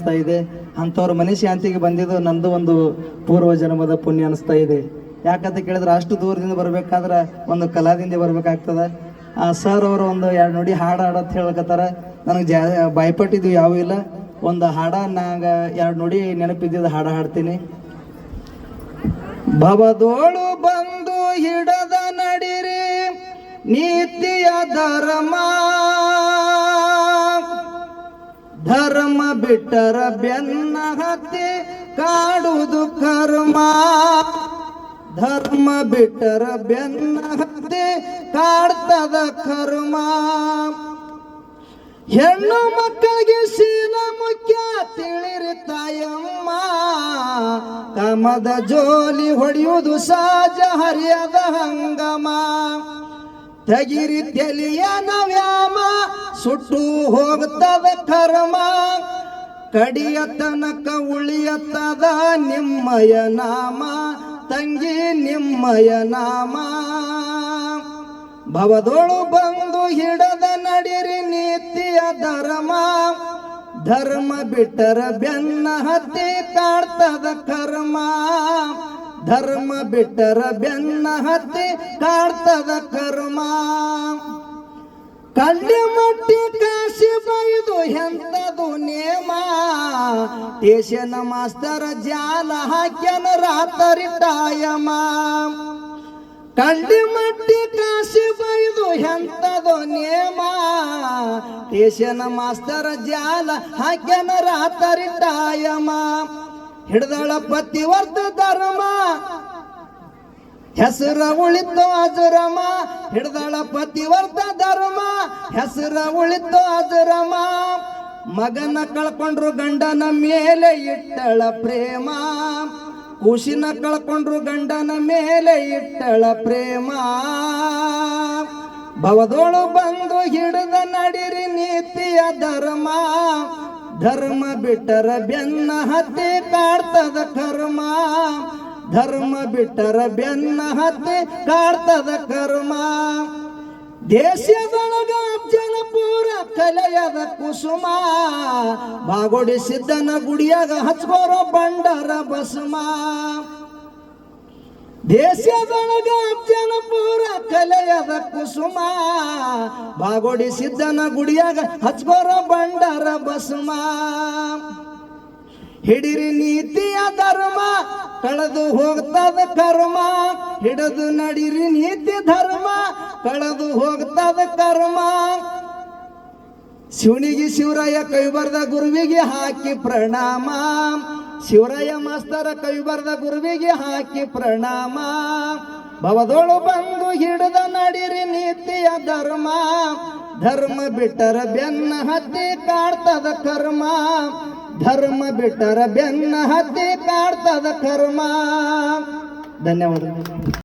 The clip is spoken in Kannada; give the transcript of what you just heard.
ಇದೆ. ಅಂಥವ್ರ ಮನೆ ಶಾಂತಿಗೆ ಬಂದಿದ್ದು ನಂದು ಒಂದು ಪೂರ್ವ ಜನ್ಮದ ಪುಣ್ಯ ಅನಿಸ್ತಾ ಇದೆ. ಯಾಕಂತ ಕೇಳಿದ್ರೆ ಅಷ್ಟು ದೂರದಿಂದ ಬರ್ಬೇಕಾದ್ರೆ ಒಂದು ಕಲಾದಿಂದ ಬರ್ಬೇಕಾಗ್ತದ. ಆ ಸರ್ ಅವರು ಒಂದು ಎರಡು ನೋಡಿ ಹಾಡು ಹಾಡತ್ ಹೇಳಕತ್ತಾರ. ನನಗೆ ಜಾ ಬಾಯ್ಪಟ್ಟಿದ್ದು ಯಾವ ಇಲ್ಲ. ಒಂದು ಹಾಡ, ನಾಗ ಎರಡು ನೋಡಿ ನೆನಪಿದ್ದಿದ್ದು ಹಾಡ ಹಾಡ್ತೀನಿ. ಭವದೋಳು ಬಂದು ಹಿಡದ ನಡಿರಿ, ನೀತಿಯ ಧರ್ಮ ಬಿಟ್ಟರ ಬೆನ್ನ ಹತ್ತಿ ಕಾಡುವುದು ಕರ್ಮ. ಧರ್ಮ ಬಿಟ್ಟರ ಬೆನ್ನ ಹತ್ತಿ ಕಾಡ್ತದ ಕರ್ಮ. ಹೆಣ್ಣು ಮಕ್ಕಳಿಗೆ ಶೀಲ ಮುಖ್ಯ ತಿಳಿರಿ ತಾಯಮ್ಮ. ಕಮದ ಜೋಲಿ ಹೊಡೆಯುವುದು ಸಹಜ ಹರಿಯದ ಹಂಗಮ. ತಗಿರಿ ತೆಲಿಯ ನವ್ಯಾಮ ಸುಟ್ಟು ಹೋಗ್ತದ ಕರ್ಮ. ಕಡಿಯ ತನಕ ಉಳಿಯತ್ತದ ನಿಮ್ಮಯ ನಾಮ, ತಂಗಿ ನಿಮ್ಮಯ ನಾಮ. ಭವದೊಳು ಬಂದು ಹಿಡದ ನಡಿರಿ ನೀತಿಯ ಧರ್ಮ ಧರ್ಮ ಬಿಟ್ಟರ ಬೆನ್ನ ಹತ್ತಿ ಕಾಡ್ತದ ಕರ್ಮ. ಧರ್ಮ ಬಿಟ್ಟರ ಬೆನ್ನ ಹತ್ತಿ ಕಾಡ್ತದ ಕರ್ಮ. ಕಳ್ಳಿ ಮಟ್ಟಿ ಕಾಶಿ ಬೈದು ನೇಮ ಟೇಷನ ಮಾಸ್ತರ ಜಾಲ ಹಾಕ್ಯನ ರಾತರಿ ಟಾಯಮ ಕಂಡಿ ಮಟ್ಟಿ ಕಾಶಿ ಬೈದು ಎಂತದು ನೇಮ. ಟೇಷನ ಮಾಸ್ತರ ಜಾಲ ಹಾಕ್ಯನ ರಾತರಿ ಟಾಯಮ ಹಿಡ್ದಳ ಪತಿವರ್ತ ಧರ್ಮ. ಹೆಸರ ಉಳಿತು ಅಜರಮ. ಹಿಡ್ದಳ ಪತಿವರ್ತ ಧರ್ಮ. ಹೆಸರ ಉಳಿತು ಅಜರಮ. ಮಗನ ಕಳ್ಕೊಂಡ್ರು ಗಂಡನ ಮೇಲೆ ಇಟ್ಟಳ ಪ್ರೇಮ. ಖುಷಿನ ಕಳ್ಕೊಂಡ್ರು ಗಂಡನ ಮೇಲೆ ಇಟ್ಟಳ ಪ್ರೇಮ. ಭವದೋಳು ಬಂದು ಹಿಡಿದ ನಡಿರಿ ನೀತಿಯ ಧರ್ಮ. ಧರ್ಮ ಬಿಟ್ಟರ ಬೆನ್ನ ಹತ್ತಿ ಕಾಡ್ತದ ಕರ್ಮ. ಧರ್ಮ ಬಿಟ್ಟರ ಬೆನ್ನ ಹತ್ತಿ ಕಾಡ್ತದ ಕರ್ಮ. ದೇಶದೊಳಗ ಜನಪುರ ಕಲೆಯದ ಕುಸುಮ ಬಾಗೋಡಿ ಸಿದ್ದನ ಗುಡಿಯಾಗ ಹಚ್ಕೋರೋ ಬಂಡರ ಬಸುಮ ದೇಶದೊಳಗ ಜನಪುರ ಕಲೆಯದ ಕುಸುಮ ಬಾಗೋಡಿ ಸಿದ್ದನ ಗುಡಿಯಾಗ ಹಚ್ಕೋರೋ ಬಂಡರ ಬಸುಮ ಹಿಡಿರಿ ನೀತಿಯ ಧರ್ಮ, ಕಳೆದು ಹೋಗ್ತದ ಕರ್ಮ. ಹಿಡಿದು ನಡಿರಿ ನೀತಿ ಧರ್ಮ, ಕಳೆದು ಹೋಗ್ತದ ಕರ್ಮ. ಶಿವನಿಗೆ ಶಿವರಾಯ ಕೈ ಬರ್ದ ಗುರುವಿಗೆ ಹಾಕಿ ಪ್ರಣಾಮ. ಶಿವರಾಯ ಮಾಸ್ತರ ಕೈ ಬರ್ದ ಗುರುವಿಗೆ ಹಾಕಿ ಪ್ರಣಾಮ. ಭವದೋಳು ಬಂದು ಹಿಡಿದ ನಡಿರಿ ನೀತಿಯ ಧರ್ಮ. ಧರ್ಮ ಬಿಟ್ಟರ ಬೆನ್ನ ಹತ್ತಿ ಕಾಡ್ತದ ಕರ್ಮ. ಧರ್ಮ ಬಿಟ್ಟರ ಬೆನ್ನ ಹತ್ತಿ ಕಾಡ್ತದ ಕರ್ಮ. ಧನ್ಯವಾದ